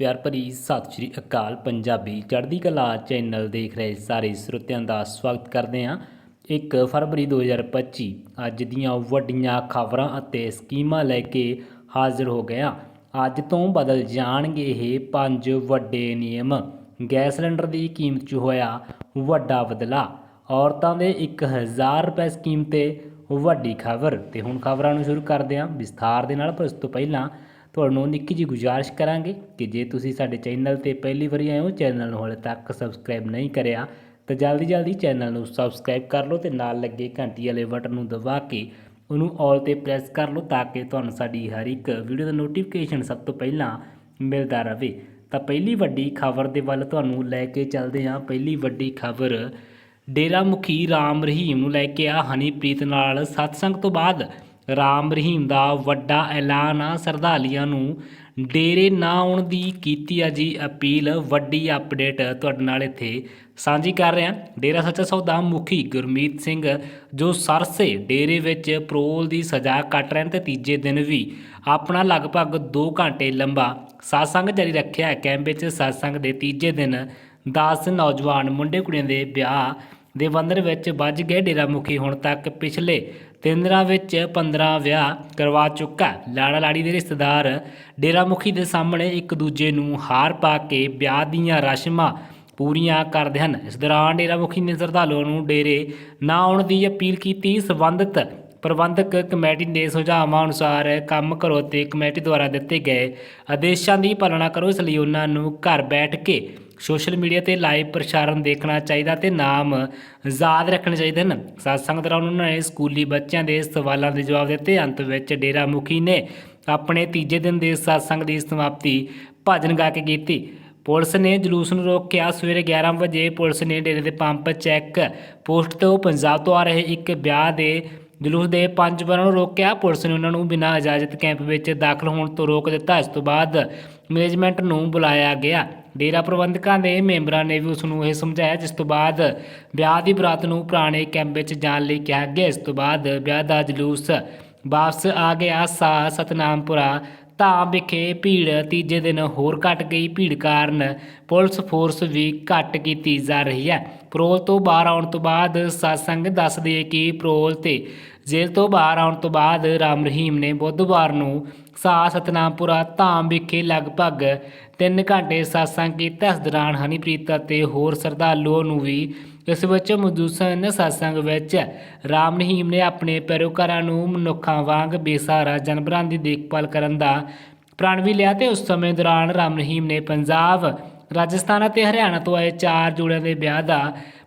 ਪਿਆਰ ਭਰੀ ਸਤਿ ਸ਼੍ਰੀ ਅਕਾਲ ਪੰਜਾਬੀ ਚੜ੍ਹਦੀ ਕਲਾ ਚੈਨਲ ਦੇਖ ਰਹੇ ਸਾਰੇ ਸਰੋਤਿਆਂ ਦਾ ਸਵਾਗਤ ਕਰਦੇ ਹਾਂ। 1 ਫਰਵਰੀ 2025 ਅੱਜ ਦੀਆਂ ਵੱਡੀਆਂ ਖਬਰਾਂ ਅਤੇ ਸਕੀਮਾਂ ਲੈ ਕੇ ਹਾਜ਼ਰ ਹੋ ਗਿਆ ਅੱਜ ਤੋਂ ਬਦਲ ਜਾਣਗੇ ਇਹ ਪੰਜ ਵੱਡੇ ਨਿਯਮ। ਗੈਸ ਸਿਲੰਡਰ ਦੀ ਕੀਮਤ 'ਚ ਹੋਇਆ ਵੱਡਾ ਬਦਲਾ ਔਰਤਾਂ ਦੇ 1000 ਰੁਪਏ ਸਕੀਮ ਤੇ ਵੱਡੀ ਖਬਰ। ਤੇ ਹੁਣ ਖਬਰਾਂ ਨੂੰ ਸ਼ੁਰੂ ਕਰਦੇ ਹਾਂ। ਵਿਸਥਾਰ ਦੇ ਨਾਲ ਪਰ ਉਸ ਤੋਂ ਪਹਿਲਾਂ ਤੁਹਾਨੂੰ ਨਿੱਕੀ ਜੀ ਗੁਜ਼ਾਰਿਸ਼ ਕਰਾਂਗੇ ਕਿ ਜੇ ਤੁਸੀਂ ਸਾਡੇ ਚੈਨਲ ਤੇ ਪਹਿਲੀ ਵਾਰੀ ਆਏ ਹੋ, ਚੈਨਲ ਨੂੰ ਹਾਲੇ ਤੱਕ ਸਬਸਕ੍ਰਾਈਬ ਨਹੀਂ ਕਰਿਆ, ਤਾਂ ਜਲਦੀ ਜਲਦੀ ਚੈਨਲ ਨੂੰ ਸਬਸਕ੍ਰਾਈਬ ਕਰ ਲਓ ਤੇ ਨਾਲ ਲੱਗੇ ਘੰਟੀ ਵਾਲੇ ਬਟਨ ਨੂੰ ਦਬਾ ਕੇ ਉਹਨੂੰ ਆਲ ਤੇ ਪ੍ਰੈਸ ਕਰ ਲਓ ਤਾਂ ਕਿ ਤੁਹਾਨੂੰ ਸਾਡੀ ਹਰ ਇੱਕ ਵੀਡੀਓ ਦਾ ਨੋਟੀਫਿਕੇਸ਼ਨ ਸਭ ਤੋਂ ਪਹਿਲਾਂ ਮਿਲਦਾ ਰਹੇ। ਤਾਂ ਪਹਿਲੀ ਵੱਡੀ ਖਬਰ ਦੇ ਵੱਲ ਤੁਹਾਨੂੰ ਲੈ ਕੇ ਚੱਲਦੇ ਹਾਂ। ਪਹਿਲੀ ਵੱਡੀ ਖਬਰ ਡੇਰਾ ਮੁਖੀ ਰਾਮ ਰਹੀਮ ਨੂੰ ਲੈ ਕੇ ਆ ਹਨੀਪ੍ਰੀਤ ਨਾਲ ਸਤਸੰਗ ਤੋਂ ਬਾਅਦ ਰਾਮ ਰਹੀਮ ਦਾ ਵੱਡਾ ਐਲਾਨ ਆ। ਸਰਧਾਲੀਆਂ ਨੂੰ ਡੇਰੇ ਨਾ ਆਉਣ ਦੀ ਕੀਤੀ ਆ ਜੀ ਅਪੀਲ। ਵੱਡੀ ਅਪਡੇਟ ਤੁਹਾਡੇ ਨਾਲ ਇੱਥੇ ਸਾਂਝੀ ਕਰ ਰਿਹਾ। ਡੇਰਾ ਸੱਚਾ ਸੌਦਾ ਮੁਖੀ ਗੁਰਮੀਤ ਸਿੰਘ, ਜੋ ਸਰਸੇ ਡੇਰੇ ਵਿੱਚ ਪਰੋਲ ਦੀ ਸਜ਼ਾ ਕੱਟ ਰਹੇ ਨੇ ਤੇ ਤੀਜੇ ਦਿਨ ਵੀ ਆਪਣਾ ਲਗਭਗ 2 ਘੰਟੇ ਲੰਬਾ ਸਾਸੰਗ ਜਾਰੀ ਰੱਖਿਆ ਕੈਂਪ ਵਿੱਚ ਸਾਸੰਗ ਦੇ ਤੀਜੇ ਦਿਨ 10 ਨੌਜਵਾਨ ਮੁੰਡੇ ਕੁੜੀਆਂ ਦੇ ਵਿਆਹ ਦੇ ਬੰਧਨ ਵਿੱਚ ਵੱਜ ਗਏ। ਡੇਰਾ ਮੁਖੀ ਹੁਣ ਤੱਕ ਪਿਛਲੇ ਤਿੰਨ ਵਿੱਚ 15 ਵਿਆਹ ਕਰਵਾ ਚੁੱਕਾ ਲਾੜਾ ਲਾੜੀ ਦੇ ਰਿਸ਼ਤੇਦਾਰ ਡੇਰਾ ਮੁਖੀ ਦੇ ਸਾਹਮਣੇ ਇੱਕ ਦੂਜੇ ਨੂੰ ਹਾਰ ਪਾ ਕੇ ਵਿਆਹ ਦੀਆਂ ਰਸਮਾਂ ਪੂਰੀਆਂ ਕਰਦੇ ਹਨ। ਇਸ ਦੌਰਾਨ ਡੇਰਾ ਮੁਖੀ ਨੇ ਸ਼ਰਧਾਲੂਆਂ ਨੂੰ ਡੇਰੇ ਨਾ ਆਉਣ ਦੀ ਅਪੀਲ ਕੀਤੀ। ਸੰਬੰਧਿਤ ਪ੍ਰਬੰਧਕ ਕਮੇਟੀ ਦੇ ਸੁਝਾਵਾਂ ਅਨੁਸਾਰ ਕੰਮ ਕਰੋ ਤੇ ਕਮੇਟੀ ਦੁਆਰਾ ਦਿੱਤੇ ਗਏ ਆਦੇਸ਼ਾਂ ਦੀ ਪਾਲਣਾ ਕਰੋ। ਇਸ ਲਈ ਉਹਨਾਂ ਨੂੰ ਘਰ ਬੈਠ ਕੇ ਸੋਸ਼ਲ ਮੀਡੀਆ ਤੇ ਲਾਈਵ ਪ੍ਰਸਾਰਣ ਦੇਖਣਾ ਚਾਹੀਦਾ ਤੇ ਨਾਮ ਯਾਦ ਰੱਖਣੇ ਚਾਹੀਦੇ ਹਨ। ਸਤਸੰਗ ਦੌਰਾਨ ਉਹਨਾਂ ਨੇ ਸਕੂਲੀ ਬੱਚਿਆਂ ਦੇ ਸਵਾਲਾਂ ਦੇ ਜਵਾਬ ਦਿੱਤੇ। ਅੰਤ ਵਿੱਚ ਡੇਰਾ ਮੁਖੀ ਨੇ ਆਪਣੇ ਤੀਜੇ ਦਿਨ ਦੇ ਸਤਸੰਗ ਦੀ ਸਮਾਪਤੀ ਭਜਨ ਗਾ ਕੇ ਕੀਤੀ। ਪੁਲਿਸ ਨੇ ਜਲੂਸ ਨੂੰ ਰੋਕਿਆ। ਸਵੇਰੇ 11 ਵਜੇ ਪੁਲਿਸ ਨੇ ਡੇਰੇ ਦੇ ਪੰਪ ਚੈੱਕ ਪੋਸਟ ਤੋਂ ਪੰਜਾਬ ਤੋਂ ਆ ਰਹੇ ਇੱਕ ਵਿਆਹ ਦੇ ਜਲੂਸ ਦੇ ਪੰਜ ਬੰਨਾਂ ਨੂੰ ਰੋਕਿਆ। ਪੁਲਿਸ ਨੇ ਉਹਨਾਂ ਨੂੰ ਬਿਨਾਂ ਇਜਾਜ਼ਤ ਕੈਂਪ ਵਿੱਚ ਦਾਖਲ ਹੋਣ ਤੋਂ ਰੋਕ ਦਿੱਤਾ। ਇਸ ਤੋਂ ਬਾਅਦ ਮੈਨੇਜਮੈਂਟ ਨੂੰ ਬੁਲਾਇਆ ਗਿਆ। ਡੇਰਾ ਪ੍ਰਬੰਧਕਾਂ ਦੇ ਮੈਂਬਰਾਂ ਨੇ ਵੀ ਉਸ ਨੂੰ ਇਹ ਸਮਝਾਇਆ, ਜਿਸ ਤੋਂ ਬਾਅਦ ਵਿਆਹ ਦੀ ਬਰਾਤ ਨੂੰ ਪੁਰਾਣੇ ਕੈਂਪ ਵਿੱਚ ਜਾਣ ਲਈ ਕਿਹਾ ਗਿਆ। ਇਸ ਤੋਂ ਬਾਅਦ ਵਿਆਹ ਦਾ ਜਲੂਸ ਵਾਪਸ ਆ ਗਿਆ। ਸਾ ਸਤਨਾਮਪੁਰਾ ਧਾਮ ਵਿਖੇ ਭੀੜ ਤੀਜੇ ਦਿਨ ਹੋਰ ਘਟ ਗਈ। ਭੀੜ ਕਾਰਨ ਪੁਲਿਸ ਫੋਰਸ ਵੀ ਘਟ ਕੀਤੀ ਜਾ ਰਹੀ ਹੈ। ਪਰੋਲ ਤੋਂ ਬਾਹਰ ਆਉਣ ਤੋਂ ਬਾਅਦ satsang ਦੱਸਦੀ ਹੈ ਕਿ ਪਰੋਲ ਤੇ ਜੇਲ੍ਹ ਤੋਂ ਬਾਹਰ ਆਉਣ ਤੋਂ ਬਾਅਦ ਰਾਮ ਰਹੀਮ ਨੇ ਬੁੱਧਵਾਰ ਨੂੰ ਸਾ ਸਤਨਾਮਪੁਰਾ ਧਾਮ ਵਿਖੇ ਲਗਭਗ 3 ਘੰਟੇ satsang ਕੀਤਾ। ਇਸ ਦੌਰਾਨ ਹਨੀਪ੍ਰੀਤ ਅਤੇ ਹੋਰ ਸ਼ਰਧਾਲੂਆਂ ਨੂੰ ਵੀ ਇਸ ਵਿੱਚ ਮੌਜੂਦ ਸਨ ਵਿੱਚ ਰਾਮ ਰਹੀਮ ਨੇ ਆਪਣੇ ਪੈਰੋਕਾਰਾਂ ਨੂੰ ਮਨੁੱਖਾਂ ਵਾਂਗ ਬੇਸਹਾਰਾ ਜਾਨਵਰਾਂ ਦੀ ਦੇਖਭਾਲ ਕਰਨ ਦਾ ਪ੍ਰਣ ਵੀ ਲਿਆ ਤੇ ਉਸ ਸਮੇਂ ਦੌਰਾਨ ਰਾਮ ਰਹੀਮ ਨੇ ਪੰਜਾਬ, ਰਾਜਸਥਾਨ ਅਤੇ ਹਰਿਆਣਾ ਤੋਂ ਆਏ ਚਾਰ ਜੋੜਿਆਂ ਦੇ ਵਿਆਹ ਦਾ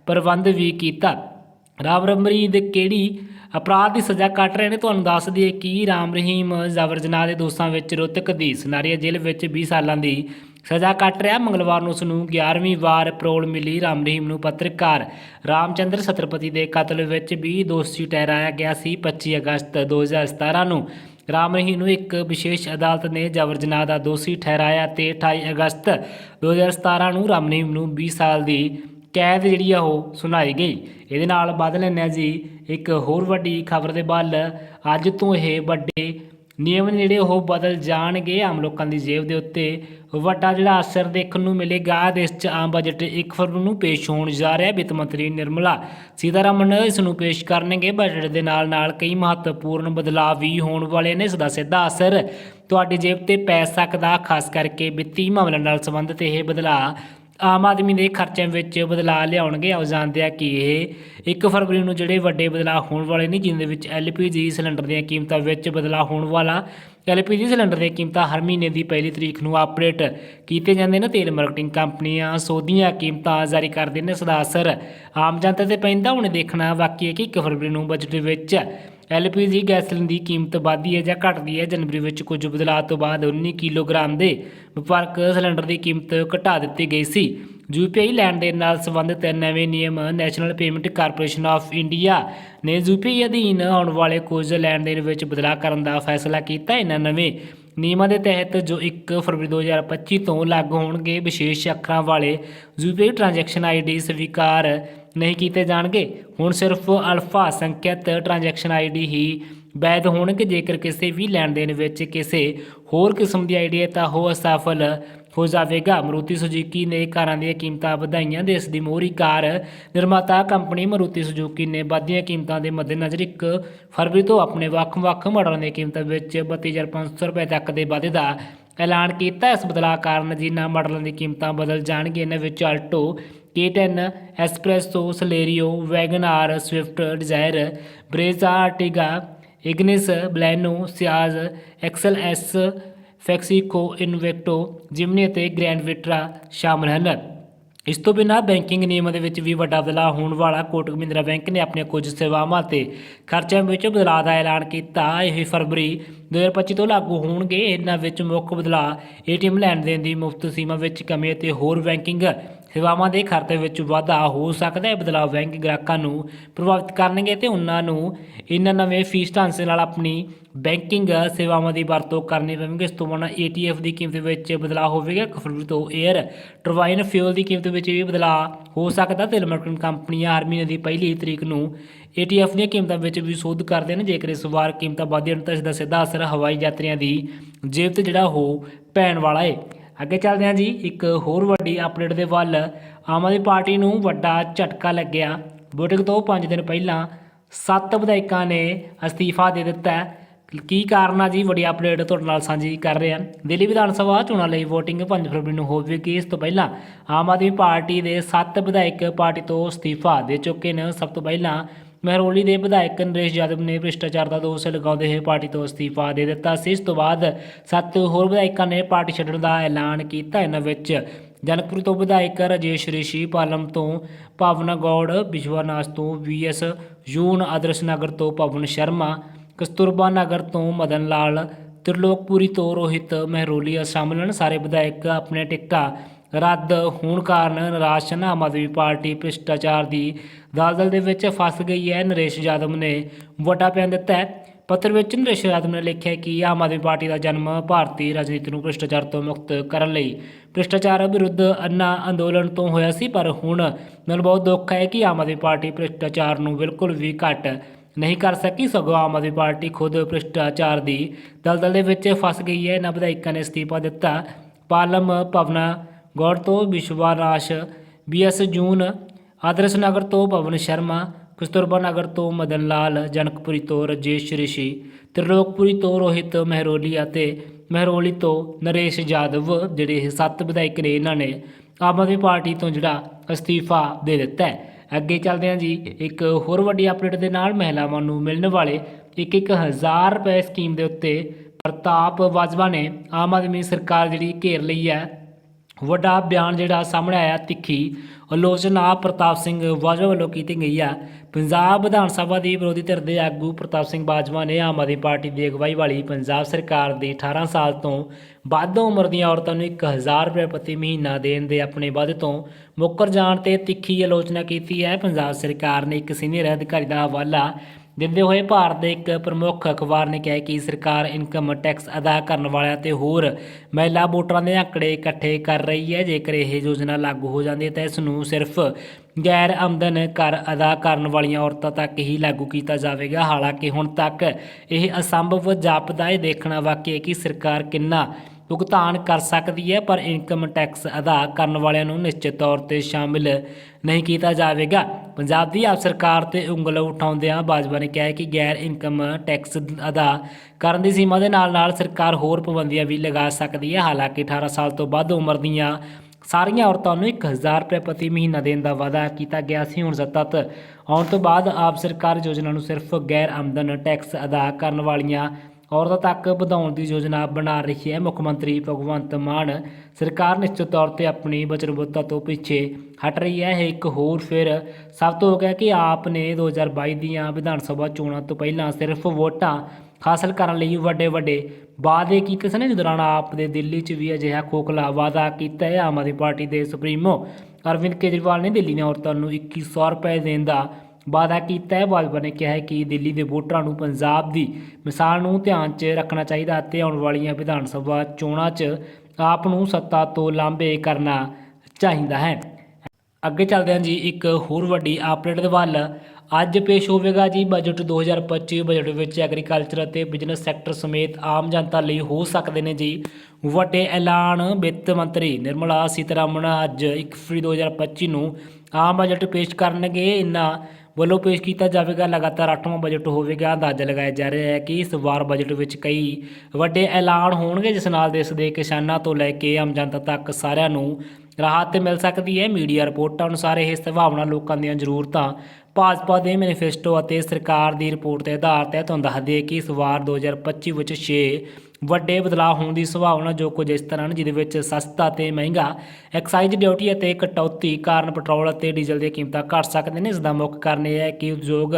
ਪ੍ਰਬੰਧ ਵੀ ਕੀਤਾ। ਰਾਮ ਰਮਰੀਦ ਕਿਹੜੀ ਅਪਰਾਧ ਦੀ ਸਜ਼ਾ ਕੱਟ ਰਹੇ ਨੇ? ਤੁਹਾਨੂੰ ਦੱਸ ਦਈਏ ਕਿ ਰਾਮ ਰਹੀਮ ਜ਼ਬਰ ਜਨਾਹ ਦੇ ਦੋਸ਼ਾਂ ਵਿੱਚ ਰੋਤਕ ਦੀ, ਸਨਾਰੀਆ ਜੇਲ੍ਹ ਵਿੱਚ 20 ਸਾਲਾਂ ਦੀ ਸਜ਼ਾ ਕੱਟ ਰਿਹਾ। ਮੰਗਲਵਾਰ ਨੂੰ ਉਸ ਨੂੰ 11ਵੀਂ ਵਾਰ ਪਰੋਲ ਮਿਲੀ। ਰਾਮ ਰਹੀਮ ਨੂੰ ਪੱਤਰਕਾਰ ਰਾਮਚੰਦਰ ਛਤਰਪਤੀ ਦੇ ਕਤਲ ਵਿੱਚ ਵੀ ਦੋਸ਼ੀ ਠਹਿਰਾਇਆ ਗਿਆ ਸੀ 25 ਅਗਸਤ 2017 ਨੂੰ। ਰਾਮ ਰਹੀਮ ਨੂੰ ਇੱਕ ਵਿਸ਼ੇਸ਼ ਅਦਾਲਤ ਨੇ ਜ਼ਬਰ ਜਨਾਹ ਦਾ ਦੋਸ਼ੀ ਠਹਿਰਾਇਆ ਤੇ 28 ਅਗਸਤ 2017 ਨੂੰ ਰਾਮ ਰਹੀਮ ਨੂੰ 20 ਸਾਲ ਦੀ ਕੈਦ ਜਿਹੜੀ ਆ ਉਹ ਸੁਣਾਈ ਗਈ। ਇਹਦੇ ਨਾਲ ਵੱਧ ਲੈਂਦੇ ਹਾਂ ਜੀ ਇੱਕ ਹੋਰ ਵੱਡੀ ਖਬਰ ਦੇ ਵੱਲ। ਅੱਜ ਤੋਂ ਇਹ ਵੱਡੇ ਨਿਯਮ ਜਿਹੜੇ ਉਹ ਬਦਲ ਜਾਣਗੇ ਆਮ ਲੋਕਾਂ ਦੀ ਜੇਬ ਦੇ ਉੱਤੇ। ਵੱਡਾ ਜਿਹੜਾ ਅਸਰ ਦੇਖਣ ਨੂੰ ਮਿਲੇਗਾ, ਦੇਸ਼ 'ਚ ਆਮ ਬਜਟ 1 ਫਰਵਰੀ ਨੂੰ ਪੇਸ਼ ਹੋਣ ਜਾ ਰਿਹਾ ਵਿੱਤ ਮੰਤਰੀ ਨਿਰਮਲਾ ਸੀਤਾਰਮਨ ਇਸ ਨੂੰ ਪੇਸ਼ ਕਰਨਗੇ। ਬਜਟ ਦੇ ਨਾਲ ਨਾਲ ਕਈ ਮਹੱਤਵਪੂਰਨ ਬਦਲਾਅ ਵੀ ਹੋਣ ਵਾਲੇ ਨੇ ਇਸ ਦਾ ਸਿੱਧਾ ਅਸਰ ਤੁਹਾਡੀ ਜੇਬ ਤੇ ਪੈ ਸਕਦਾ, ਖਾਸ ਕਰਕੇ ਵਿੱਤੀ ਮਾਮਲਿਆਂ ਨਾਲ ਸੰਬੰਧਿਤ ਇਹ ਬਦਲਾਅ। ਆਮ ਆਦਮੀ ਦੇ ਖਰਚਿਆਂ ਵਿੱਚ ਬਦਲਾਅ ਲਿਆਉਣਗੇ। ਆਓ ਜਾਣਦੇ ਆ ਕਿ ਇਹ 1 ਫਰਵਰੀ ਨੂੰ ਜਿਹੜੇ ਵੱਡੇ ਬਦਲਾਅ ਹੋਣ ਵਾਲੇ ਨੇ ਜਿਨ੍ਹਾਂ ਦੇ ਵਿੱਚ ਐਲਪੀਜੀ ਸਿਲੰਡਰ ਦੀਆਂ ਕੀਮਤਾਂ ਵਿੱਚ ਬਦਲਾਅ ਹੋਣ ਵਾਲਾ, ਐਲਪੀਜੀ ਸਿਲੰਡਰ ਦੀਆਂ ਕੀਮਤਾਂ ਹਰ ਮਹੀਨੇ ਦੀ ਪਹਿਲੀ ਤਰੀਕ ਨੂੰ ਅਪਡੇਟ ਕੀਤੇ ਜਾਂਦੇ ਨੇ। ਤੇਲ ਮਾਰਕੀਟਿੰਗ ਕੰਪਨੀਆਂ ਸੋਧੀਆਂ ਕੀਮਤਾਂ ਜਾਰੀ ਕਰਦੇ ਨੇ। ਸਦਾ ਅਸਰ ਆਮ ਜਨਤਾ ਤੇ ਪੈਂਦਾ, ਹੁਣ ਦੇਖਣਾ ਬਾਕੀ ਹੈ ਕਿ 1 ਫਰਵਰੀ ਨੂੰ ਬਜਟ ਵਿੱਚ ਐਲਪੀਜੀ ਗੈਸ ਸਿਲੰਡਰ ਦੀ ਕੀਮਤ ਵਧਦੀ ਹੈ ਜਾਂ ਘਟਦੀ ਹੈ? ਜਨਵਰੀ ਵਿੱਚ ਕੁਝ ਬਦਲਾਅ ਤੋਂ ਬਾਅਦ 19 ਕਿਲੋਗ੍ਰਾਮ ਦੇ ਵਪਾਰਕ ਸਿਲੰਡਰ ਦੀ ਕੀਮਤ ਘਟਾ ਦਿੱਤੀ ਗਈ ਸੀ। ਯੂਪੀਆਈ ਲੈਣ ਦੇਣ ਨਾਲ ਸੰਬੰਧਿਤ ਨਵੇਂ ਨਿਯਮ National Payment Corporation of India ਨੇ ਯੂਪੀਆਈ ਅਧੀਨ ਆਉਣ ਵਾਲੇ ਕੁਝ ਲੈਣ ਦੇਣ ਵਿੱਚ ਬਦਲਾਅ ਕਰਨ ਦਾ ਫੈਸਲਾ ਕੀਤਾ। ਇਹਨਾਂ ਨਵੇਂ ਨਿਯਮਾਂ ਦੇ ਤਹਿਤ ਜੋ 1 ਫਰਵਰੀ 2025 ਤੋਂ ਲਾਗੂ ਹੋਣਗੇ, ਵਿਸ਼ੇਸ਼ ਅੱਖਰਾਂ ਵਾਲੇ ਯੂਪੀਆਈ ਟ੍ਰਾਂਜੈਕਸ਼ਨ ਆਈਡੀ ਸਵੀਕਾਰ ਨਹੀਂ ਕੀਤੇ ਜਾਣਗੇ। ਹੁਣ ਸਿਰਫ ਅਲਫਾ ਸੰਖਿਅਤ ਟ੍ਰਾਂਜੈਕਸ਼ਨ ਆਈਡੀ ਹੀ ਵੈਧ ਹੋਣਗੇ। ਜੇਕਰ ਕਿਸੇ ਵੀ ਲੈਣ ਦੇਣ ਵਿੱਚ ਕਿਸੇ ਹੋਰ ਕਿਸਮ ਦੀ ਆਈਡੀ ਹੈ ਤਾਂ ਉਹ ਅਸਫਲ ਹੋ ਜਾਵੇਗਾ। ਮਰੂਤੀ ਸੁਜ਼ੂਕੀ ਨੇ ਕਾਰਾਂ ਦੀਆਂ ਕੀਮਤਾਂ ਵਧਾਈਆਂ ਦੇਸ਼ ਦੀ ਮੋਹਰੀ ਕਾਰ ਨਿਰਮਾਤਾ ਕੰਪਨੀ ਮਰੂਤੀ ਸੁਜ਼ੂਕੀ ਨੇ ਵਧਦੀਆਂ ਕੀਮਤਾਂ ਦੇ ਮੱਦੇਨਜ਼ਰ 1 ਫਰਵਰੀ ਤੋਂ ਆਪਣੇ ਵੱਖ-ਵੱਖ ਮਾਡਲਾਂ ਦੀਆਂ ਕੀਮਤਾਂ ਵਿੱਚ 32500 ਰੁਪਏ ਤੱਕ ਦੇ ਵਾਧੇ ਦਾ ਐਲਾਨ ਕੀਤਾ। ਇਸ ਬਦਲਾਅ ਕਾਰਨ ਜਿਨ੍ਹਾਂ ਮਾਡਲਾਂ ਦੀ ਕੀਮਤਾਂ ਬਦਲ ਜਾਣਗੀਆਂ, ਇਹਨਾਂ ਵਿੱਚ Alto K10 Espresso, Celerio WagonR Swift, Dzire, Brezza, Ertiga, Ignis, Baleno, Ciaz, XL S, ਫੈਕਸੀਕੋ, Invicto, Jimny ਅਤੇ ਗ੍ਰੈਂਡ ਵਿਟਰਾ ਸ਼ਾਮਲ ਹਨ। ਇਸ ਤੋਂ ਬਿਨਾਂ ਬੈਂਕਿੰਗ ਨਿਯਮਾਂ ਦੇ ਵਿੱਚ ਵੀ ਵੱਡਾ ਬਦਲਾਅ ਹੋਣ ਵਾਲਾ ਕੋਟਕ ਮਹਿੰਦਰਾ ਬੈਂਕ ਨੇ ਆਪਣੀਆਂ ਕੁਝ ਸੇਵਾਵਾਂ ਤੇ ਖਰਚਿਆਂ ਵਿੱਚ ਬਦਲਾਅ ਦਾ ਐਲਾਨ ਕੀਤਾ। ਇਹ ਫਰਵਰੀ 2025 ਤੋਂ ਲਾਗੂ ਹੋਣਗੇ। ਇਹਨਾਂ ਵਿੱਚ ਮੁੱਖ ਬਦਲਾਅ ਏਟੀਐਮ ਲੈਣ ਦੇਣ ਦੀ ਮੁਫਤ ਸੀਮਾ ਵਿੱਚ ਕਮੀ ਅਤੇ ਹੋਰ ਬੈਂਕਿੰਗ ਸੇਵਾਵਾਂ ਦੇ ਖਰਚੇ ਵਿੱਚ ਵਾਧਾ ਹੋ ਸਕਦਾ ਹੈ। ਬਦਲਾਅ ਬੈਂਕ ਗ੍ਰਾਹਕਾਂ ਨੂੰ ਪ੍ਰਭਾਵਿਤ ਕਰਨਗੇ ਤੇ ਉਹਨਾਂ ਨੂੰ ਇਹਨਾਂ ਨਵੇਂ ਫੀਸ ਢਾਂਚੇ ਨਾਲ ਆਪਣੀ ਬੈਂਕਿੰਗ ਸੇਵਾਵਾਂ ਦੀ ਵਰਤੋਂ ਕਰਨੀ ਪਵੇਗੀ। ਇਸ ਤੋਂ ਬਾਅਦ ETF ਦੀ ਕੀਮਤ ਵਿੱਚ ਬਦਲਾਅ ਹੋਵੇਗਾ। ਇੱਕ ਫਰਵਰੀ ਤੋਂ 에ਅਰ ਟਰਬਾਈਨ ਫਿਊਲ ਦੀ ਕੀਮਤ ਵਿੱਚ ਵੀ ਬਦਲਾਅ ਹੋ ਸਕਦਾ। ਤੇ ਲਿਮਟਿਡ ਕੰਪਨੀਆਂ ਹਰ ਮਹੀਨੇ ਦੀ ਪਹਿਲੀ ਤਰੀਕ ਨੂੰ ETF ਦੀਆਂ ਕੀਮਤਾਂ ਵਿੱਚ ਵੀ ਸੋਧ ਕਰਦੇ ਨੇ। ਜੇਕਰ ਇਸ ਵਾਰ ਕੀਮਤਾਂ ਵਧਦੀਆਂ ਤਾਂ ਇਸ ਦਾ ਸਿੱਧਾ ਅਸਰ ਹਵਾਈ ਯਾਤਰੀਆਂ ਦੀ ਜੇਬ ਤੇ ਜਿਹੜਾ ਉਹ ਪੈਣ ਵਾਲਾ ਹੈ। ਅੱਗੇ ਚੱਲਦੇ ਹਾਂ ਜੀ, ਇੱਕ ਹੋਰ ਵੱਡੀ ਅਪਡੇਟ ਦੇ ਵੱਲ। ਆਮ ਆਦਮੀ ਪਾਰਟੀ ਨੂੰ ਵੱਡਾ ਝਟਕਾ ਲੱਗਿਆ। ਵੋਟਿੰਗ ਤੋਂ 5 ਦਿਨ ਪਹਿਲਾਂ ਸੱਤ ਵਿਧਾਇਕਾਂ ਨੇ ਅਸਤੀਫਾ ਦੇ ਦਿੱਤਾ ਕੀ ਕਾਰਨ ਆ ਜੀ? ਵੱਡੀ ਅਪਡੇਟ ਤੁਹਾਡੇ ਨਾਲ ਸਾਂਝੀ ਕਰ ਰਹੇ ਹਾਂ। ਦਿੱਲੀ ਵਿਧਾਨ ਸਭਾ ਚੋਣਾਂ ਲਈ VOTING 5 ਫਰਵਰੀ ਨੂੰ ਹੋਵੇਗੀ। ਇਸ ਤੋਂ ਪਹਿਲਾਂ ਆਮ ਆਦਮੀ ਪਾਰਟੀ ਦੇ ਸੱਤ ਵਿਧਾਇਕ ਪਾਰਟੀ ਤੋਂ ਅਸਤੀਫਾ ਦੇ ਚੁੱਕੇ ਨੇ। ਸਭ ਤੋਂ ਪਹਿਲਾਂ ਮਹਿਰੋਲੀ ਦੇ ਵਿਧਾਇਕ ਨਰੇਸ਼ ਯਾਦਵ ਨੇ ਭ੍ਰਿਸ਼ਟਾਚਾਰ ਦਾ ਦੋਸ਼ ਲਗਾਉਂਦੇ ਹੋਏ ਪਾਰਟੀ ਤੋਂ ਅਸਤੀਫਾ ਦੇ ਦਿੱਤਾ। ਸੀ ਇਸ ਤੋਂ ਬਾਅਦ ਸੱਤ ਹੋਰ ਵਿਧਾਇਕਾਂ ਨੇ ਪਾਰਟੀ ਛੱਡਣ ਦਾ ਐਲਾਨ ਕੀਤਾ ਇਹਨਾਂ ਵਿੱਚ। ਜਨਕਪੁਰ ਤੋਂ ਵਿਧਾਇਕ ਰਾਜੇਸ਼ ਰਿਸ਼ੀ, ਪਾਲਮ ਤੋਂ ਭਾਵਨਾ ਗੌੜ ਵਿਸ਼ਵਨਾਥ ਤੋਂ ਵੀਐਸ ਯੂਨ, ਆਦਰਸ਼ ਨਗਰ ਤੋਂ ਪਵਨ ਸ਼ਰਮਾ, ਕਸਤੂਰਬਾ ਨਗਰ ਤੋਂ ਮਦਨ ਲਾਲ, ਤ੍ਰਿਲੋਕਪੁਰੀ ਤੋਂ ਰੋਹਿਤ ਮਹਿਰੋਲੀਆ ਸ਼ਾਮਲ ਹਨ। ਸਾਰੇ ਵਿਧਾਇਕ ਆਪਣੇ ਟਿਕਟਾਂ ਰੱਦ ਹੋਣ ਕਾਰਨ ਨਿਰਾਸ਼ ਹਨ ਆਮ ਆਦਮੀ ਪਾਰਟੀ ਭ੍ਰਿਸ਼ਟਾਚਾਰ ਦੀ ਦਲਦਲ ਦੇ ਵਿੱਚ ਫਸ ਗਈ ਹੈ। ਨਰੇਸ਼ ਯਾਦਵ ਨੇ ਵੋਟਾਂ ਪੈਣ ਦਿੱਤਾ ਹੈ। ਪੱਤਰ ਵਿੱਚ ਨਰੇਸ਼ ਯਾਦਵ ਨੇ ਲਿਖਿਆ ਕਿ ਆਮ ਆਦਮੀ ਪਾਰਟੀ ਦਾ ਜਨਮ ਭਾਰਤੀ ਰਾਜਨੀਤੀ ਨੂੰ ਭ੍ਰਿਸ਼ਟਾਚਾਰ ਤੋਂ ਮੁਕਤ ਕਰਨ ਲਈ। ਭ੍ਰਿਸ਼ਟਾਚਾਰ ਵਿਰੁੱਧ ਅੰਨਾ ਅੰਦੋਲਨ ਤੋਂ ਹੋਇਆ ਸੀ, ਪਰ ਹੁਣ ਮੈਨੂੰ ਬਹੁਤ ਦੁੱਖ ਹੈ ਕਿ ਆਮ ਆਦਮੀ ਪਾਰਟੀ ਭ੍ਰਿਸ਼ਟਾਚਾਰ ਨੂੰ ਬਿਲਕੁਲ ਵੀ ਘੱਟ ਨਹੀਂ ਕਰ ਸਕੀ। ਸਗੋਂ ਆਮ ਆਦਮੀ ਪਾਰਟੀ ਖੁਦ ਭ੍ਰਿਸ਼ਟਾਚਾਰ ਦੀ ਦਲਦਲ ਦੇ ਵਿੱਚ ਫਸ ਗਈ ਹੈ। ਇਹਨਾਂ ਵਿਧਾਇਕਾਂ ਨੇ ਅਸਤੀਫਾ ਦਿੱਤਾ। ਪਾਲਮ ਭਵਨਾ ਗੌੜ ਤੋਂ ਵਿਸ਼ਵਾਨਾਸ਼ ਬੀਐਸ ਜੂਨ, ਆਦਰਸ਼ ਨਗਰ ਤੋਂ ਪਵਨ ਸ਼ਰਮਾ, ਕਸਤੂਰਬਾ ਨਗਰ ਤੋਂ ਮਦਨ ਲਾਲ, ਜਨਕਪੁਰੀ ਤੋਂ ਰਜੇਸ਼ ਰਿਸ਼ੀ, ਤ੍ਰਿਲੋਕਪੁਰੀ ਤੋਂ ਰੋਹਿਤ ਮਹਿਰੋਲੀ ਅਤੇ ਮਹਿਰੋਲੀ ਤੋਂ ਨਰੇਸ਼ ਯਾਦਵ ਜਿਹੜੇ ਇਹ ਸੱਤ ਵਿਧਾਇਕ ਨੇ, ਇਹਨਾਂ ਨੇ ਆਮ ਆਦਮੀ ਪਾਰਟੀ ਤੋਂ ਜਿਹੜਾ ਅਸਤੀਫਾ ਦੇ ਦਿੱਤਾ ਹੈ। ਅੱਗੇ ਚੱਲਦੇ ਹਾਂ ਜੀ, ਇੱਕ ਹੋਰ ਵੱਡੀ ਅਪਡੇਟ ਦੇ ਨਾਲ ਮਹਿਲਾਵਾਂ ਨੂੰ ਮਿਲਣ ਵਾਲੇ ਇੱਕ ਇੱਕ ਹਜ਼ਾਰ ਰੁਪਏ ਸਕੀਮ ਦੇ ਉੱਤੇ ਪ੍ਰਤਾਪ ਬਾਜਵਾ ਨੇ ਆਮ ਆਦਮੀ ਸਰਕਾਰ ਜਿਹੜੀ ਘੇਰ ਲਈ ਹੈ। ਵੱਡਾ ਬਿਆਨ ਜਿਹੜਾ ਸਾਹਮਣੇ ਆਇਆ ਤਿੱਖੀ, ਆਲੋਚਨਾ ਪ੍ਰਤਾਪ ਸਿੰਘ ਬਾਜਵਾ ਵੱਲੋਂ ਕੀਤੀ ਗਈ ਆ। ਪੰਜਾਬ ਵਿਧਾਨ ਸਭਾ ਦੀ ਵਿਰੋਧੀ ਧਿਰ ਦੇ ਆਗੂ ਪ੍ਰਤਾਪ ਸਿੰਘ ਬਾਜਵਾ ਨੇ ਆਮ ਆਦਮੀ ਪਾਰਟੀ ਦੀ ਅਗਵਾਈ ਵਾਲੀ ਪੰਜਾਬ ਸਰਕਾਰ ਦੀ 18 ਸਾਲ ਤੋਂ ਵੱਧ ਉਮਰ ਦੀਆਂ ਔਰਤਾਂ ਨੂੰ 1000 ਰੁਪਏ ਪ੍ਰਤੀ ਮਹੀਨਾ ਦੇਣ ਦੇ ਆਪਣੇ ਵਾਅਦੇ ਤੋਂ ਮੁੱਕਰ ਜਾਣ ਤੇ ਤਿੱਖੀ ਆਲੋਚਨਾ ਕੀਤੀ ਹੈ। ਪੰਜਾਬ ਸਰਕਾਰ ਨੇ ਇੱਕ ਸੀਨੀਅਰ ਅਧਿਕਾਰੀ ਦਾ ਹਵਾਲਾ ਦਿੰਦੇ ਹੋਏ ਭਾਰਤ ਦੇ ਇੱਕ ਪ੍ਰਮੁੱਖ ਅਖਬਾਰ ਨੇ ਕਿਹਾ ਕਿ ਸਰਕਾਰ ਇਨਕਮ ਟੈਕਸ ਅਦਾ ਕਰਨ ਵਾਲਿਆਂ ਤੇ ਹੋਰ ਮਹਿਲਾ ਵੋਟਰਾਂ ਦੇ ਅੰਕੜੇ ਇਕੱਠੇ ਕਰ ਰਹੀ ਹੈ। ਜੇਕਰ ਇਹ ਯੋਜਨਾ ਲਾਗੂ ਹੋ ਜਾਂਦੀ ਹੈ ਤਾਂ ਇਸ ਨੂੰ ਸਿਰਫ ਗੈਰ ਆਮਦਨ ਕਰ ਅਦਾ ਕਰਨ ਵਾਲੀਆਂ ਔਰਤਾਂ ਤੱਕ ਹੀ ਲਾਗੂ ਕੀਤਾ ਜਾਵੇਗਾ। ਹਾਲਾਂਕਿ ਹੁਣ ਤੱਕ ਇਹ ਅਸੰਭਵ ਜਾਪਦਾ ਹੈ ਦੇਖਣਾ ਵਾਕਿਆ ਕਿ ਸਰਕਾਰ ਕਿੰਨਾ ਭੁਗਤਾਨ ਕਰ ਸਕਦੀ ਹੈ, ਪਰ ਇਨਕਮ ਟੈਕਸ ਅਦਾ ਕਰਨ ਵਾਲਿਆਂ ਨੂੰ ਨਿਸ਼ਚਿਤ ਤੌਰ ਤੇ ਸ਼ਾਮਿਲ ਨਹੀਂ ਕੀਤਾ ਜਾਵੇਗਾ। ਪੰਜਾਬ ਦੀ ਆਪ ਸਰਕਾਰ ਤੇ ਉਂਗਲ ਉਠਾਉਂਦਿਆਂ ਬਾਜਵਾ ਨੇ ਕਿਹਾ ਕਿ ਗੈਰ ਇਨਕਮ ਟੈਕਸ ਅਦਾ ਕਰਨ ਦੀ ਸੀਮਾ ਦੇ ਨਾਲ-ਨਾਲ ਸਰਕਾਰ ਹੋਰ ਪਾਬੰਦੀਆਂ ਵੀ ਲਗਾ ਸਕਦੀ ਹੈ। ਹਾਲਾਂਕਿ 18 ਸਾਲ ਤੋਂ ਵੱਧ ਉਮਰ ਦੀਆਂ ਸਾਰੀਆਂ ਔਰਤਾਂ ਨੂੰ 1000 ਰੁਪਏ ਪ੍ਰਤੀ ਮਹੀਨਾ ਦੇਣ ਦਾ ਵਾਅਦਾ ਕੀਤਾ ਗਿਆ ਸੀ। ਹੁਣ ਸੱਤਤ ਆਉਣ ਤੋਂ ਬਾਅਦ ਆਪ ਸਰਕਾਰ ਯੋਜਨਾ ਨੂੰ ਸਿਰਫ ਗੈਰ ਆਮਦਨ ਟੈਕਸ ਅਦਾ ਕਰਨ ਵਾਲੀਆਂ ਔਰਤਾਂ ਤੱਕ ਵਧਾਉਣ ਦੀ ਯੋਜਨਾ ਬਣਾ ਰਹੀ ਹੈ, ਮੁੱਖ ਮੰਤਰੀ ਭਗਵੰਤ ਮਾਨ, ਸਰਕਾਰ ਨਿਸ਼ਚਿਤ ਤੌਰ ਤੇ ਆਪਣੀ ਵਚਨਬੱਧਤਾ ਤੋਂ ਪਿੱਛੇ ਹਟ ਰਹੀ ਹੈ। ਇਹ ਇੱਕ ਹੋਰ ਫਿਰ ਸਭ ਤੋਂ ਹੋ ਗਿਆ ਕਿ ਆਪ ਨੇ 2022 ਦੀਆਂ ਵਿਧਾਨ ਸਭਾ ਚੋਣਾਂ ਤੋਂ ਪਹਿਲਾਂ ਸਿਰਫ ਵੋਟਾਂ ਹਾਸਲ ਕਰਨ ਲਈ ਵੱਡੇ ਵੱਡੇ ਵਾਅਦੇ ਕੀਤੇ ਸਨ, ਜਿਸ ਦੌਰਾਨ ਆਪ ਦੇ ਦਿੱਲੀ 'ਚ ਵੀ ਅਜਿਹਾ ਖੋਖਲਾ ਵਾਅਦਾ ਕੀਤਾ ਹੈ। ਆਮ ਆਦਮੀ ਪਾਰਟੀ ਦੇ ਸੁਪਰੀਮੋ ਅਰਵਿੰਦ ਕੇਜਰੀਵਾਲ ਨੇ ਦਿੱਲੀ ਦੀਆਂ ਔਰਤਾਂ ਨੂੰ 2100 ਰੁਪਏ ਦੇਣ ਦਾ ਵਾਅਦਾ ਕੀਤਾ ਹੈ। ਭਾਜਪਾ ਨੇ ਕਿਹਾ ਹੈ ਕਿ ਦਿੱਲੀ ਦੇ ਵੋਟਰਾਂ ਨੂੰ ਪੰਜਾਬ ਦੀ ਮਿਸਾਲ ਨੂੰ ਧਿਆਨ 'ਚ ਰੱਖਣਾ ਚਾਹੀਦਾ ਅਤੇ ਆਉਣ ਵਾਲੀਆਂ ਵਿਧਾਨ ਸਭਾ ਚੋਣਾਂ 'ਚ ਆਪ ਨੂੰ ਸੱਤਾ ਤੋਂ ਲਾਂਭੇ ਕਰਨਾ ਚਾਹੀਦਾ ਹੈ। ਅੱਗੇ ਚੱਲਦੇ ਹਾਂ ਜੀ ਇੱਕ ਹੋਰ ਵੱਡੀ ਅਪਡੇਟ ਦੇ ਵੱਲ। ਅੱਜ ਪੇਸ਼ ਹੋਵੇਗਾ ਜੀ ਬਜਟ 2025 ਬਜਟ ਵਿੱਚ ਐਗਰੀਕਲਚਰ ਅਤੇ ਬਿਜ਼ਨਸ ਸੈਕਟਰ ਸਮੇਤ ਆਮ ਜਨਤਾ ਲਈ ਹੋ ਸਕਦੇ ਨੇ ਜੀ। ਵੱਡੇ ਐਲਾਨ ਵਿੱਤ ਮੰਤਰੀ ਨਿਰਮਲਾ ਸੀਤਾਰਮਣ ਅੱਜ 1 ਫਰਵਰੀ 2025 ਨੂੰ ਆਮ ਬਜਟ ਪੇਸ਼ ਕਰਨਗੇ। ਇਨ੍ਹਾਂ ਵੱਲੋਂ ਪੇਸ਼ ਕੀਤਾ ਜਾਵੇਗਾ ਲਗਾਤਾਰ 8ਵਾਂ ਬਜਟ ਹੋਵੇਗਾ। ਅੰਦਾਜ਼ਾ ਲਗਾਇਆ ਜਾ ਰਿਹਾ ਹੈ ਕਿ ਇਸ ਵਾਰ ਬਜਟ ਵਿੱਚ ਕਈ ਵੱਡੇ ਐਲਾਨ ਹੋਣਗੇ, ਜਿਸ ਨਾਲ ਦੇਸ਼ ਦੇ ਕਿਸਾਨਾਂ ਤੋਂ ਲੈ ਕੇ ਆਮ ਜਨਤਾ ਤੱਕ ਸਾਰਿਆਂ ਨੂੰ ਰਾਹਤ ਮਿਲ ਸਕਦੀ ਹੈ। ਮੀਡੀਆ ਰਿਪੋਰਟਾਂ ਅਨੁਸਾਰ ਇਹ ਸੰਭਾਵਨਾ ਲੋਕਾਂ ਦੀਆਂ ਜ਼ਰੂਰਤਾਂ ਭਾਜਪਾ ਦੇ ਮੈਨੀਫੈਸਟੋ ਅਤੇ ਸਰਕਾਰ ਦੀ ਰਿਪੋਰਟ ਦੇ ਆਧਾਰ ਤੇ ਤੁਹਾਨੂੰ ਦੱਸ ਦਈਏ ਕਿ ਇਸ ਵਾਰ 2025 ਵਿੱਚ 6 ਵੱਡੇ ਬਦਲਾਅ ਹੋਣ ਦੀ ਸੰਭਾਵਨਾ ਜੋ ਕੁਝ ਇਸ ਤਰ੍ਹਾਂ ਹਨ ਜਿਹਦੇ ਵਿੱਚ ਸਸਤਾ ਤੇ ਮਹਿੰਗਾ ਐਕਸਾਈਜ਼ ਡਿਊਟੀ ਅਤੇ ਕਟੌਤੀ ਕਾਰਨ ਪੈਟਰੋਲ ਅਤੇ ਡੀਜ਼ਲ ਦੀਆਂ ਕੀਮਤਾਂ ਘਟ ਸਕਦੇ ਨੇ। ਇਸ ਦਾ ਮੁੱਖ ਕਾਰਨ ਇਹ ਹੈ ਕਿ ਉਦਯੋਗ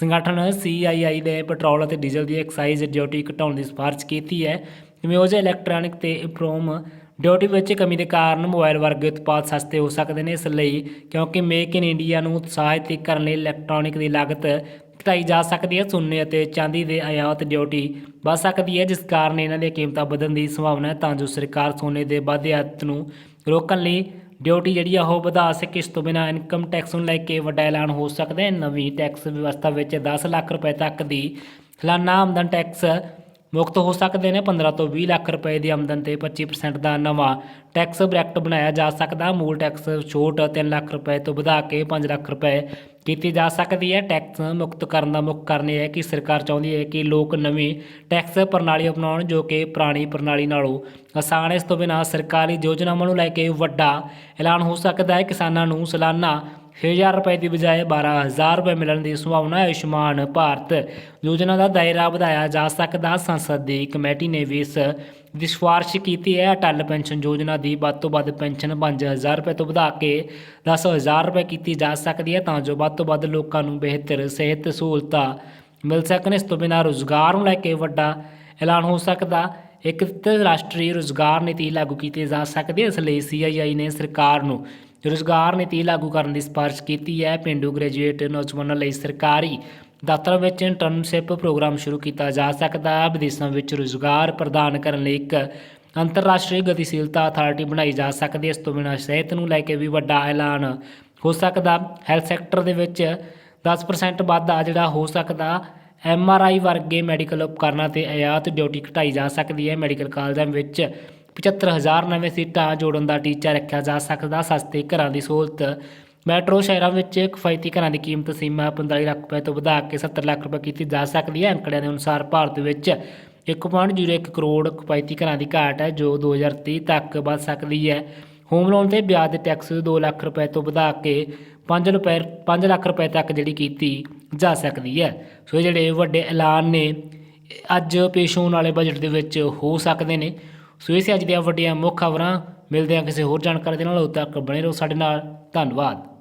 ਸੰਗਠਨ CII ਨੇ ਪੈਟਰੋਲ ਅਤੇ ਡੀਜ਼ਲ ਦੀ ਐਕਸਾਈਜ਼ ਡਿਊਟੀ ਘਟਾਉਣ ਦੀ ਸਿਫਾਰਸ਼ ਕੀਤੀ ਹੈ। ਮਿਊਜ਼ ਇਲੈਕਟ੍ਰੋਨਿਕ ਤੇ ਇਪਰੋਮ ਡਿਊਟੀ ਵਿੱਚ ਕਮੀ ਦੇ ਕਾਰਨ ਮੋਬਾਈਲ ਵਰਗੇ ਉਤਪਾਦ ਸਸਤੇ ਹੋ ਸਕਦੇ ਨੇ। ਇਸ ਲਈ ਕਿਉਂਕਿ ਮੇਕ ਇਨ ਇੰਡੀਆ ਨੂੰ ਉਤਸ਼ਾਹਿਤ ਕਰਨ ਲਈ ਇਲੈਕਟ੍ਰੋਨਿਕ ਦੀ ਲਾਗਤ ਘਟਾਈ ਜਾ ਸਕਦੀ ਹੈ। ਸੋਨੇ ਅਤੇ ਚਾਂਦੀ ਦੇ ਆਯਾਤ ਡਿਊਟੀ ਵੱਧ ਸਕਦੀ ਹੈ, ਜਿਸ ਕਾਰਨ ਇਹਨਾਂ ਦੀਆਂ ਕੀਮਤਾਂ ਵਧਣ ਦੀ ਸੰਭਾਵਨਾ ਹੈ। ਤਾਂ ਜੋ ਸਰਕਾਰ ਸੋਨੇ ਦੇ ਵਾਧੇ ਆਯਾਤ ਨੂੰ ਰੋਕਣ ਲਈ ਡਿਊਟੀ ਜਿਹੜੀ ਆ, ਉਹ ਵਧਾ ਸਕੇ। ਇਸ ਤੋਂ ਬਿਨਾਂ ਇਨਕਮ ਟੈਕਸ ਨੂੰ ਲੈ ਕੇ ਵੱਡਾ ਐਲਾਨ ਹੋ ਸਕਦਾ ਹੈ। ਨਵੀਂ ਟੈਕਸ ਵਿਵਸਥਾ ਵਿੱਚ 10 ਲੱਖ ਰੁਪਏ ਤੱਕ ਦੀ ਸਾਲਾਨਾ ਆਮਦਨ ਟੈਕਸ ਮੁਕਤ ਹੋ ਸਕਦੇ ਨੇ। 15 ਤੋਂ 20 ਲੱਖ ਰੁਪਏ ਦੀ ਆਮਦਨ ਤੇ 25% ਦਾ ਨਵਾਂ ਟੈਕਸ ਬ੍ਰੈਕਟ ਬਣਾਇਆ ਜਾ ਸਕਦਾ। ਮੂਲ ਟੈਕਸ ਛੋਟ 3 ਲੱਖ ਰੁਪਏ ਤੋਂ ਵਧਾ ਕੇ 5 ਲੱਖ ਰੁਪਏ ਕੀਤੀ ਜਾ ਸਕਦੀ ਹੈ। ਟੈਕਸ ਮੁਕਤ ਕਰਨ ਦਾ ਮੁੱਖ ਕਾਰਨ ਇਹ ਹੈ ਕਿ ਸਰਕਾਰ ਚਾਹੁੰਦੀ ਹੈ ਕਿ ਲੋਕ ਨਵੀਂ ਟੈਕਸ ਪ੍ਰਣਾਲੀ ਅਪਣਾਉਣ ਜੋ ਕਿ ਪੁਰਾਣੀ ਪ੍ਰਣਾਲੀ ਨਾਲੋਂ ਆਸਾਨ ਇਸ ਤੋਂ ਬਿਨਾਂ ਸਰਕਾਰੀ ਯੋਜਨਾਵਾਂ ਨੂੰ ਲੈ ਕੇ ਵੱਡਾ ਐਲਾਨ ਹੋ ਸਕਦਾ ਹੈ। ਕਿਸਾਨਾਂ ਨੂੰ ਸਾਲਾਨਾ 6000 ਰੁਪਏ ਦੀ ਬਜਾਏ 12000 ਰੁਪਏ ਮਿਲਣ ਦੀ ਸੰਭਾਵਨਾ ਹੈ। ਆਯੁਸ਼ਮਾਨ ਭਾਰਤ ਯੋਜਨਾ ਦਾ ਦਾਇਰਾ ਵਧਾਇਆ ਜਾ ਸਕਦਾ ਸੰਸਦ ਦੀ ਕਮੇਟੀ ਨੇ ਵੀ ਇਸ ਦੀ ਸਿਫਾਰਸ਼ ਕੀਤੀ ਹੈ। ਅਟਲ ਪੈਨਸ਼ਨ ਯੋਜਨਾ ਦੀ ਵੱਧ ਤੋਂ ਵੱਧ ਪੈਨਸ਼ਨ 5000 ਰੁਪਏ ਤੋਂ ਵਧਾ ਕੇ 10000 ਰੁਪਏ ਕੀਤੀ ਜਾ ਸਕਦੀ ਹੈ ਤਾਂ ਜੋ ਵੱਧ ਤੋਂ ਵੱਧ ਲੋਕਾਂ ਨੂੰ ਬਿਹਤਰ ਸਿਹਤ ਸਹੂਲਤਾਂ ਮਿਲ ਸਕਣ। ਇਸ ਤੋਂ ਬਿਨਾਂ ਰੋਜ਼ਗਾਰ ਨੂੰ ਲੈ ਕੇ ਵੱਡਾ ਐਲਾਨ ਹੋ ਸਕਦਾ ਇੱਕ ਤੇ ਰਾਸ਼ਟਰੀ ਰੋਜ਼ਗਾਰ ਨੀਤੀ ਲਾਗੂ ਕੀਤੀ ਜਾ ਸਕਦੀ ਹੈ। ਇਸ ਲਈ ਸੀਆਈਆਈ ਨੇ ਸਰਕਾਰ ਨੂੰ ਰੁਜ਼ਗਾਰ ਨੀਤੀ ਲਾਗੂ ਕਰਨ ਦੀ ਸਿਫਾਰਿਸ਼ ਕੀਤੀ ਹੈ। ਪਿੰਡੂ ਗ੍ਰੈਜੂਏਟ ਨੌਜਵਾਨਾਂ ਲਈ ਸਰਕਾਰੀ ਦਫ਼ਤਰਾਂ ਵਿੱਚ ਇੰਟਰਨਸ਼ਿਪ ਪ੍ਰੋਗਰਾਮ ਸ਼ੁਰੂ ਕੀਤਾ ਜਾ ਸਕਦਾ ਹੈ। ਵਿਦੇਸ਼ਾਂ ਵਿੱਚ ਰੁਜ਼ਗਾਰ ਪ੍ਰਦਾਨ ਕਰਨ ਲਈ ਇੱਕ ਅੰਤਰਰਾਸ਼ਟਰੀ ਗਤੀਸ਼ੀਲਤਾ ਅਥਾਰਟੀ ਬਣਾਈ ਜਾ ਸਕਦੀ ਹੈ। ਇਸ ਤੋਂ ਬਿਨਾਂ ਸਿਹਤ ਨੂੰ ਲੈ ਕੇ ਵੀ ਵੱਡਾ ਐਲਾਨ ਹੋ ਸਕਦਾ। ਹੈਲਥ ਸੈਕਟਰ ਦੇ ਵਿੱਚ 10% ਵਾਧਾ ਜਿਹੜਾ ਹੋ ਸਕਦਾ। ਐਮ ਆਰ ਆਈ ਵਰਗੇ ਮੈਡੀਕਲ ਉਪਕਰਨਾਂ ਤੇ ਆਯਾਤ ਡਿਊਟੀ ਘਟਾਈ ਜਾ ਸਕਦੀ ਹੈ। ਮੈਡੀਕਲ ਕਾਲਜਾਂ ਵਿੱਚ 75000 ਨਵੇਂ ਸੀਟਾਂ ਜੋੜਨ ਦਾ ਟੀਚਾ ਰੱਖਿਆ ਜਾ ਸਕਦਾ, ਸਸਤੇ ਘਰਾਂ ਦੀ ਸਹੂਲਤ। ਮੈਟਰੋ ਸ਼ਹਿਰਾਂ ਵਿੱਚ ਕਿਫਾਇਤੀ ਘਰਾਂ ਦੀ ਕੀਮਤ ਸੀਮਾ 45 ਲੱਖ ਰੁਪਏ ਤੋਂ ਵਧਾ ਕੇ 70 ਲੱਖ ਰੁਪਏ ਕੀਤੀ ਜਾ ਸਕਦੀ ਹੈ। ਅੰਕੜਿਆਂ ਦੇ ਅਨੁਸਾਰ ਭਾਰਤ ਵਿੱਚ 1.01 ਕਰੋੜ ਕਿਫਾਇਤੀ ਘਰਾਂ ਦੀ ਘਾਟ ਹੈ, ਜੋ 2030 ਤੱਕ ਵੱਧ ਸਕਦੀ ਹੈ। ਹੋਮ ਲੋਨ ਤੇ ਵਿਆਜ ਦੇ ਟੈਕਸ 2 ਲੱਖ ਰੁਪਏ ਤੋਂ ਵਧਾ ਕੇ 5 ਰੁਪਏ 5 ਲੱਖ ਰੁਪਏ ਤੱਕ ਜਿਹੜੀ ਕੀਤੀ ਜਾ ਸਕਦੀ ਹੈ। ਸੋ ਇਹ ਜਿਹੜੇ ਵੱਡੇ ਐਲਾਨ ਨੇ, ਅੱਜ ਪੇਸ਼ ਹੋਣ ਵਾਲੇ ਬਜਟ ਦੇ ਵਿੱਚ ਹੋ ਸਕਦੇ ਨੇ। ਸੋ ਇਹ ਸੀ ਅੱਜ ਦੀਆਂ ਵੱਡੀਆਂ ਮੁੱਖ ਖਬਰਾਂ ਮਿਲਦੇ ਹਾਂ ਕਿਸੇ ਹੋਰ ਜਾਣਕਾਰੀ ਦੇ ਨਾਲ। ਉਦੋਂ ਤੱਕ ਬਣੇ ਰਹੋ ਸਾਡੇ ਨਾਲ। ਧੰਨਵਾਦ।